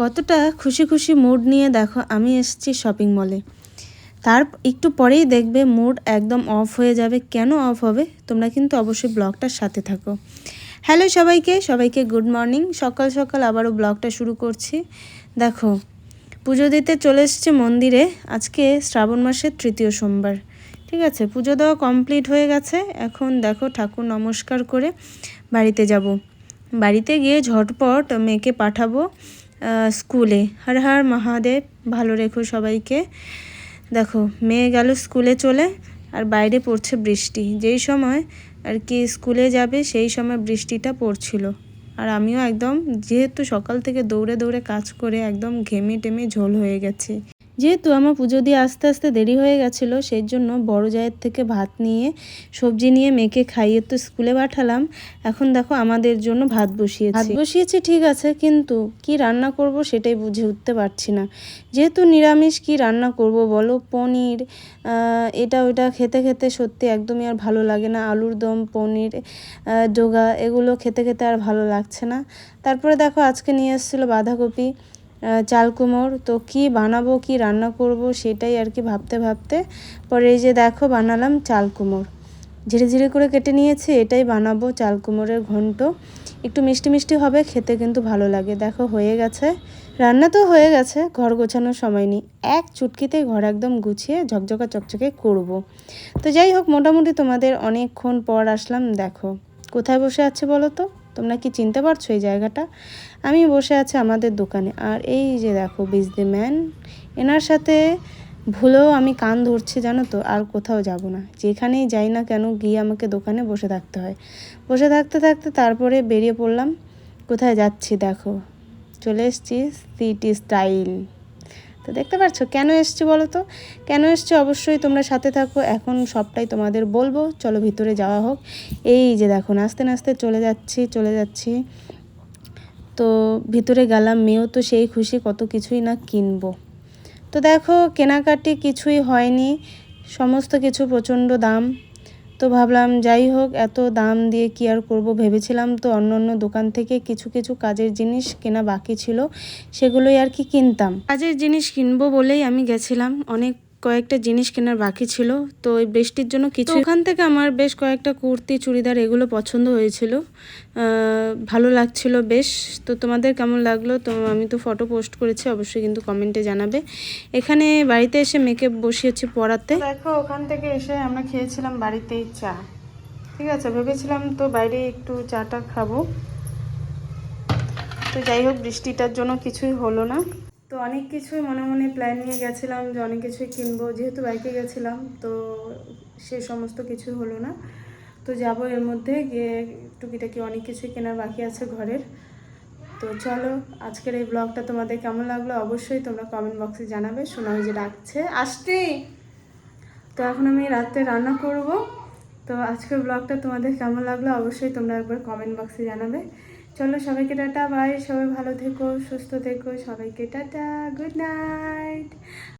কতটা খুশি খুশি মুড নিয়ে দেখো, আমি এসেছি শপিং মলে তার একটু পরেই দেখবে মুড একদম অফ হয়ে যাবে। কেন অফ হবে? তোমরা কিন্তু অবশ্যই ব্লগটার সাথে থাকো। হ্যালো সবাইকে সবাইকে গুড মর্নিং সকাল সকাল আবারও ব্লগটা শুরু করছি। দেখো, পুজো দিতে চলে এসেছে মন্দিরে। আজকে শ্রাবণ মাসের তৃতীয় সোমবার। ঠিক আছে, পুজো দেওয়া কমপ্লিট হয়ে গেছে। এখন দেখো ঠাকুর নমস্কার করে বাড়িতে যাব। বাড়িতে গিয়ে ঝটপট মেয়েকে পাঠাবো। স্কুলে। হর হর মহাদেব, ভালো রেখো সবাইকে। দেখো, মেয়ে গেল স্কুলে চলে, আর বাইরে পড়ছে বৃষ্টি। যেই সময় আর কি স্কুলে যাবে, সেই সময় বৃষ্টিটা পড়ছিল। আর আমিও একদম, যেহেতু সকাল থেকে দৌড়ে দৌড়ে কাজ করে একদম ঘেমে টেমে ঝোল হয়ে গেছে। যেহেতু আমার পুজো দিয়ে আস্তে আস্তে দেরি হয়ে গেছিল, সেই জন্য বড় জায়ের থেকে ভাত নিয়ে, সবজি নিয়ে মেয়েকে খাইয়ে তো স্কুলে পাঠালাম। এখন দেখো আমাদের জন্য ভাত বসিয়েছি। ভাত বসিয়েছি, ঠিক আছে, কিন্তু কি রান্না করব সেটাই বুঝে উঠতে পারছি না। যেহেতু নিরামিষ, কি রান্না করব বলো? পনির এটা ওটা খেতে খেতে সত্যি একদমই আর ভালো লাগে না। আলুর দম, পনির ডোগা, এগুলো খেতে খেতে আর ভালো লাগছে না। তারপরে দেখো আজকে নিয়ে এসেছিল বাঁধাকপি। চাল তো কি বানাবো, কি রান্না করব সেটাই আর কি ভাবতে ভাবতে পরে এই যে দেখো বানালাম চাল কুমড়। ধীরে ধীরে করে কেটে নিয়েছি, এটাই বানাবো চাল কুমড়ের ঘন্ট। একটু মিষ্টি মিষ্টি হবে, খেতে কিন্তু ভালো লাগে। দেখো হয়ে গেছে। রান্না তো হয়ে গেছে, ঘর গোছানোর সময় নেই। এক চুটকিতে ঘর একদম গুছিয়ে ঝকঝকা চকচকে করব। তো যাই হোক, মোটামুটি তোমাদের অনেকক্ষণ পর আসলাম, দেখো। কোথায় বসে আছে বলো তো? তোমরা কি চিনতে পারছ এই জায়গাটা? আমি বসে আছি আমাদের দোকানে। আর এই যে দেখো বিজ দি ম্যান এনার সাথে ভুলেও আমি কান ধরছি, জানো তো? আর কোথাও যাব না। যেখানেই যাই না কেন, গিয়ে আমাকে দোকানে বসে থাকতে হয়। বসে থাকতে থাকতে তারপরে বেরিয়ে পড়লাম। কোথায় যাচ্ছি দেখো? চলে এসেছি সিটি স্টাইল তো দেখতে পাচ্ছ কেন এসছি বলো তো? কেন এসছি? অবশ্যই তোমরা সাথে থাকো। এখন সবটাই তোমাদের বলব। চলো ভিতরে যাওয়া হোক। এই যে দেখো নাচতে নাচতে চলে যাচ্ছি চলে যাচ্ছি। তো ভিতরে গেলাম, মেয়েও তো সেই খুশি, কত কিছুই না কিনবো। তো দেখো, কেনাকাটি কিছুই হয়নি। সমস্ত কিছু প্রচণ্ড দাম। তো ভাবলাম, যাই হোক, এত দাম দিয়ে কি আর করব ভেবেছিলাম তো অন্য অন্য দোকান থেকে কিছু কিছু কাজের জিনিস কেনা বাকি ছিল, সেগুলোই আর কি কিনতাম। কাজের জিনিস কিনবো বলেই আমি গেছিলাম, অনেক কয়েকটা জিনিস কেনার বাকি ছিল। তো এই বৃষ্টির জন্য কিছু ওখান থেকে আমার বেশ কয়েকটা কুর্তি, চুড়িদার এগুলো পছন্দ হয়েছিল। ভালো লাগছিল বেশ। তো তোমাদের কেমন লাগল? তো আমি তো ফটো পোস্ট করেছি, অবশ্যই কিন্তু কমেন্টে জানাবে। এখানে বাড়িতে এসে মেয়েকে বসিয়েছি পড়াতে। দেখো, ওখান থেকে এসে আমরা খেয়েছিলাম বাড়িতেই চা। ঠিক আছে, ভেবেছিলাম তো বাইরে একটু চাটা খাব। তো যাই হোক, বৃষ্টিটার জন্য কিছুই হলো না। তো অনেক কিছুই মনে মনে প্ল্যান নিয়ে গেছিলাম যে অনেক কিছুই কিনবো। যেহেতু বাইকে গেছিলাম, তো সে সমস্ত কিছু হলো না। তো যাব এর মধ্যে, গিয়ে টুকিটাকি অনেক কিছুই কেনার বাকি আছে ঘরের। তো চলো, আজকের এই ব্লগটা তোমাদের কেমন লাগল অবশ্যই তোমরা কমেন্ট বক্সে জানাবে। শোনা যে ডাকছে আসতে তো এখন আমি রাত্রে রান্না করব। তো আজকের ব্লগটা তোমাদের কেমন লাগল অবশ্যই তোমরা একবার কমেন্ট বক্সে জানাবে। চলো সবাইকে টাটা বাই। সবাই ভালো থেকো সুস্থ থেকো। সবাইকে টাটা গুড নাইট।